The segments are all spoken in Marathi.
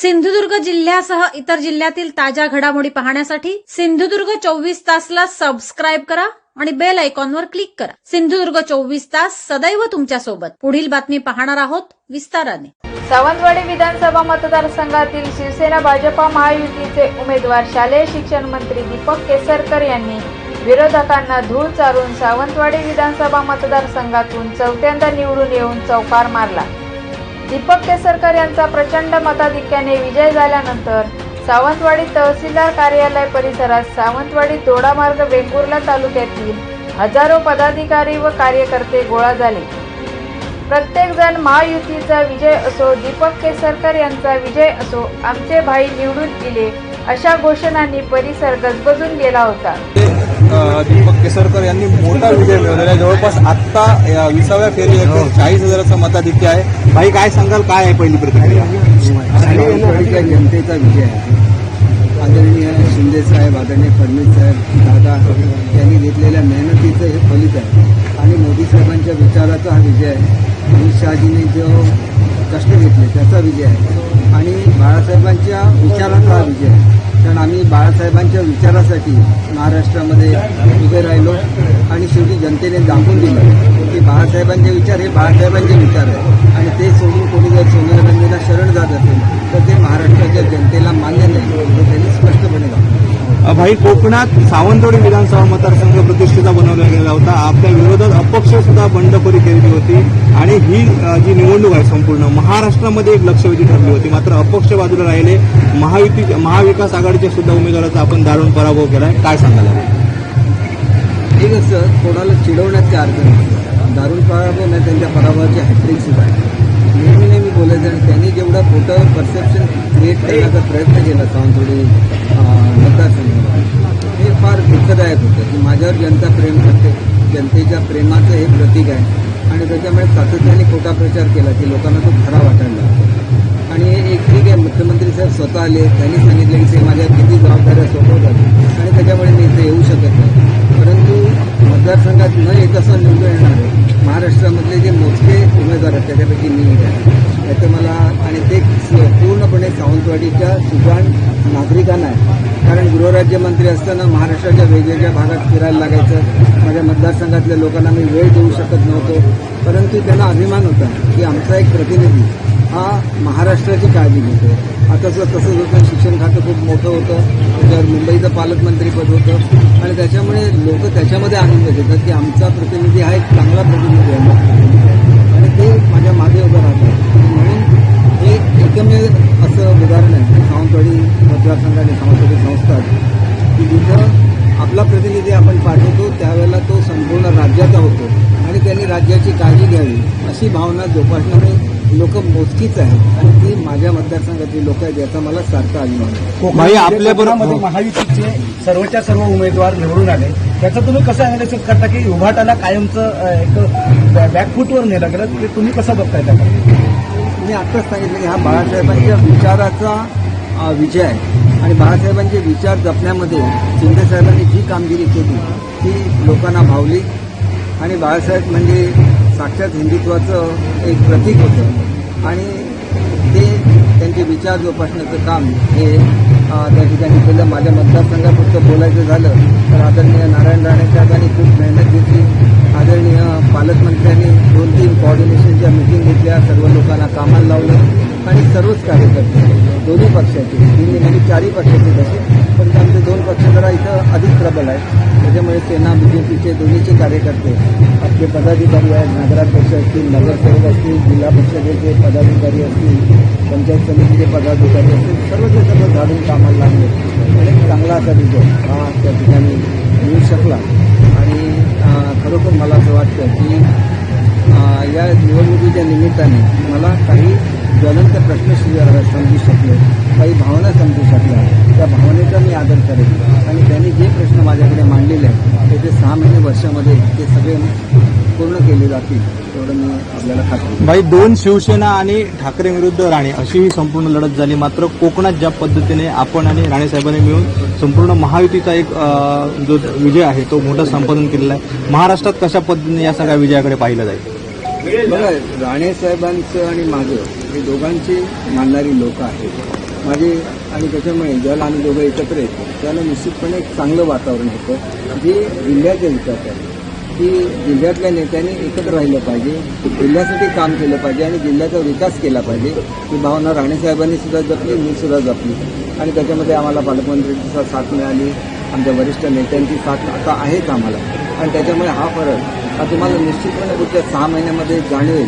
सिंधुदुर्ग जिल्ह्यासह इतर जिल्ह्यातील ताज्या घडामोडी पाहण्यासाठी सिंधुदुर्ग चोवीस तासला सबस्क्राईब करा आणि बेल आयकॉनवर क्लिक करा. सिंधुदुर्ग चोवीस तास सदैव तुमच्यासोबत पुढील बातमी पाहणार आहोत विस्ताराने. सावंतवाडी विधानसभा मतदारसंघातील शिवसेना भाजपा महायुतीचे उमेदवार शालेय शिक्षण मंत्री दीपक केसरकर यांनी विरोधकांना धूळ चारून सावंतवाडी विधानसभा मतदारसंघातून चौथ्यांदा निवडून येऊन चौकार मारला. दीपक केसरकर यांचा प्रचंड मताधिक्याने विजय झाल्यानंतर सावंतवाडी तहसीलदार कार्यालय परिसरात सावंतवाडी दोडामार्ग वेंगुर्ला तालुक्यातील हजारो पदाधिकारी व कार्यकर्ते गोळा झाले. प्रत्येक जण महायुतीचा विजय असो दीपक केसरकर यांचा विजय असो आमचे भाई निवडून गेले अशा घोषणांनी परिसर गजबजून गेला होता. दीपक केसरकर यांनी मोठा विजय मिळवलेला आहे. जवळपास आत्ता या विसाव्या फेरी चाळीस हजाराचं मताधिक्य आहे. भाई काय सांगाल? काय आहे पहिली प्रतिक्रिया? जनतेचा विजय आहे. आदरणीय शिंदे साहेब आदरणीय फडणवीस साहेब दादा यांनी घेतलेल्या मेहनतीचं हे फलित आहे. आणि मोदी साहेबांच्या विचाराचा हा विजय आहे. अमित शहाजींनी जो कष्ट घेतले त्याचा विजय आहे. आणि बाळासाहेबांच्या विचाराचा हा विजय आहे. कारण आम्ही बाळासाहेबांच्या विचारासाठी महाराष्ट्रामध्ये उभे राहिलो आणि शेवटी जनतेने दाखवून दिलं की बाळासाहेबांचे विचार हे बाळासाहेबांचे विचार आहे आणि ते सोडून कोणी जर सोनिया गांधीला शरण जात असेल तर ते महाराष्ट्राच्या जनतेला मान्य नाही हे त्यांनी स्पष्टपणे दाखवलं. भाई कोकणात सावंतवाडी विधानसभा मतदारसंघ प्रतिष्ठेचा बनवला गेला होता. आपल्या विरोधात अपक्ष सुद्धा बंडखोरी केलेली होती आणि ही जी निवडणूक आहे संपूर्ण महाराष्ट्रामध्ये एक लक्षवेधी ठरली होती. मात्र अपक्ष बाजूला राहिले महायुती महाविकास आघाडीच्या सुद्धा उमेदवाराचा आपण दारुण पराभव केला आहे काय सांगायला ठीक आहे असं कोणाला चिडवण्यात काय अर्थ नाही. दारुण पराभव नाही त्यांच्या पराभवाची हॅट्रिक सुद्धा आहे. नेहमी नेहमी बोलायचं आणि त्यांनी जेवढं खोटं परसेप्शन क्रिएट करण्याचा प्रयत्न केला सावंतवाडी मतदारसंघात हे फार दुःखदायक होतं. की माझ्यावर जनता प्रेम करते. जनतेच्या प्रेमाचं हे प्रतीक आहे. आणि त्याच्यामुळे सातत्याने खोटा प्रचार केला की लोकांना तो खरा वाटायला लागतो. आणि एक ठीक आहे मुख्यमंत्री साहेब स्वतः आले त्यांनी सांगितलं की ते माझ्या किती जबाबदाऱ्या सोपवतात. आणि त्याच्यामुळे मी इथे येऊ शकत नाही. परंतु मतदारसंघात न येत असा निवडून येणार आहे. महाराष्ट्रामधले जे मोजके उमेदवार आहेत त्याच्यापैकी मी एक आहे. याचं मला आणि ते पूर्णपणे सावंतवाडीच्या सुजाण नागरिकांना आहे. कारण गृहराज्यमंत्री असताना महाराष्ट्राच्या वेगवेगळ्या भागात फिरायला लागायचं. माझ्या मतदारसंघातल्या लोकांना मी वेळ देऊ शकत नव्हतो. परंतु त्यांना अभिमान होता की आमचा एक प्रतिनिधी हा महाराष्ट्राची काळजी घेतो आता कसं होतं शिक्षण खातं खूप मोठं होतं. त्याच्यावर मुंबईचं पालकमंत्रीपद होतं. आणि त्याच्यामुळे लोक त्याच्यामध्ये आनंद घेतात की आमचा प्रतिनिधी हा एक चांगला प्रतिनिधी आहे. आणि ते माझ्या मागे उभं राहतात. म्हणून हे एकमेव असं उदाहरण आहे. की सावंतवाडी मतदारसंघ आणि सावंतवाडी संस्था की जिथं आपला प्रतिनिधी आपण पाठवतो त्यावेळेला तो संपूर्ण राज्याचा होतो. आणि त्यांनी राज्याची काळजी घ्यावी अशी भावना जोपासणारे लोक मोजकीच आहेत आणि ती माझ्या मतदारसंघातली लोक आहेत याचा मला सारखा अभिमान आहे. भाई आपल्या कोकणामध्ये बरोबर महायुतीचे सर्वच्या सर्व उमेदवार निवडून आले. त्याचं तुम्ही कसं अनालिसिस करता की उभाटाला कायमचं एक बॅकफूटवर नेलं गेलं? ते तुम्ही कसं बघताय त्याकडे? मी आत्ताच सांगितलं की हा बाळासाहेबांच्या विचाराचा विजय आहे. आणि बाळासाहेबांचे विचार जपण्यामध्ये शिंदे साहेबांनी जी कामगिरी केली ती लोकांना भावली. आणि बाळासाहेब म्हणजे साक्षात हिंदुत्वाचं एक प्रतीक होतं. आणि ते त्यांचे विचार जोपासण्याचं काम हे त्या ठिकाणी केलं. माझ्या मतदारसंघापुरतं बोलायचं झालं तर आदरणीय नारायण राणे साहेबांनी खूप मेहनत घेतली. आदरणीय पालकमंत्र्यांनी दोन तीन कॉर्डिनेशनच्या मिटिंग घेतल्या सर्व लोकांना कामाला लावलं आणि सर्वच कार्यकर्ते दोन्ही पक्षाचे तिन्ही म्हणजे चारही पक्षाचे तसे पण आमचे दोन पक्ष जरा इथं अधिक प्रबल आहेत. त्याच्यामुळे सेना बी जे पीचे दोन्हीचे कार्यकर्ते जे पदाधिकारी आहेत नगराध्यक्ष असतील नगरसेवक असतील जिल्हा परिषदेचे पदाधिकारी असतील पंचायत समितीचे पदाधिकारी असतील सर्वचे सर्व झाडून कामाला लागले. आणि चांगला असा विजय हा त्या ठिकाणी मिळू शकला. आणि खरोखर मला असं वाटतं की या निवडणुकीच्या निमित्ताने मला काही ज्वलंत प्रश्न शिवाय समजू शकले. काही भावना समजू शकल्या. त्या भावनेचा मी आदर करेन. आणि त्यांनी जे प्रश्न माझ्याकडे मांडलेले आहेत ते ते सहा महिने वर्षामध्ये ते सगळे पूर्ण केले जातील तेवढं मी आपल्याला खात्री भाई दोन शिवसेना आणि ठाकरे विरुद्ध राणे अशी ही संपूर्ण लढत झाली. मात्र कोकणात ज्या पद्धतीने आपण आणि राणे साहेबांनी मिळून संपूर्ण महायुतीचा एक जो विजय आहे तो मोठा संपादन केलेला आहे. महाराष्ट्रात कशा पद्धतीने या सगळ्या विजयाकडे पाहिलं जाईल? बघा राणे साहेबांचं आणि माझं हे दोघांची मानणारी लोक आहेत. माझी आणि त्याच्यामुळे ज्याला आम्ही दोघं एकत्र येतो त्याला निश्चितपणे एक चांगलं वातावरण होतं. जे जिल्ह्याच्या हितात आहे. की जिल्ह्यातल्या नेत्यांनी एकत्र राहिलं पाहिजे जिल्ह्यासाठी काम केलं पाहिजे आणि जिल्ह्याचा विकास केला पाहिजे ही भावना राणेसाहेबांनी सुद्धा जपली मी सुद्धा जपली. आणि त्याच्यामध्ये आम्हाला पालकमंत्र्यांची साथ मिळाली आमच्या वरिष्ठ नेत्यांची साथ आता आहेच आम्हाला. आणि त्याच्यामुळे हा फरक हा तुम्हाला निश्चितपणे पुढच्या सहा महिन्यामध्ये जाणवेल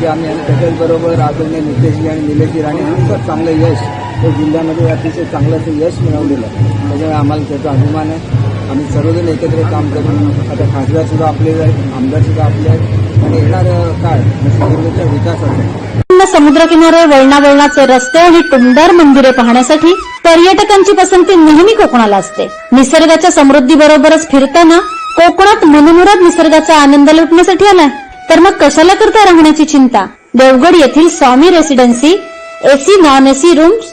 की आम्ही आणि त्याच्याचबरोबर आदरणीय नितेशजी आणि निलेशजी राणे यांचं चांगलं यश या जिल्ह्यामध्ये अतिशय चांगलं असं यश मिळवलेलं आहे. त्याच्यामुळे आम्हाला त्याचा अभिमान आहे. आम्ही सर्वजण एकत्र काम करून आता खासदारसुद्धा आपले आहेत आमदारसुद्धा आपले आहेत. आणि येणार काळ सिंधुदुर्गच्या विकासाचा. समुद्रकिनारे वळणावळणाचे रस्ते आणि टुमदार मंदिरे पाहण्यासाठी पर्यटकांची पसंती नेहमी कोकणाला असते. निसर्गाच्या समृद्धीबरोबरच फिरताना कोकणात मनमुराद निसर्गाचा आनंद लुटण्यासाठी आलाय. तर मग कशाला करता राहण्याची चिंता? देवगड येथील Swami residency AC non AC rooms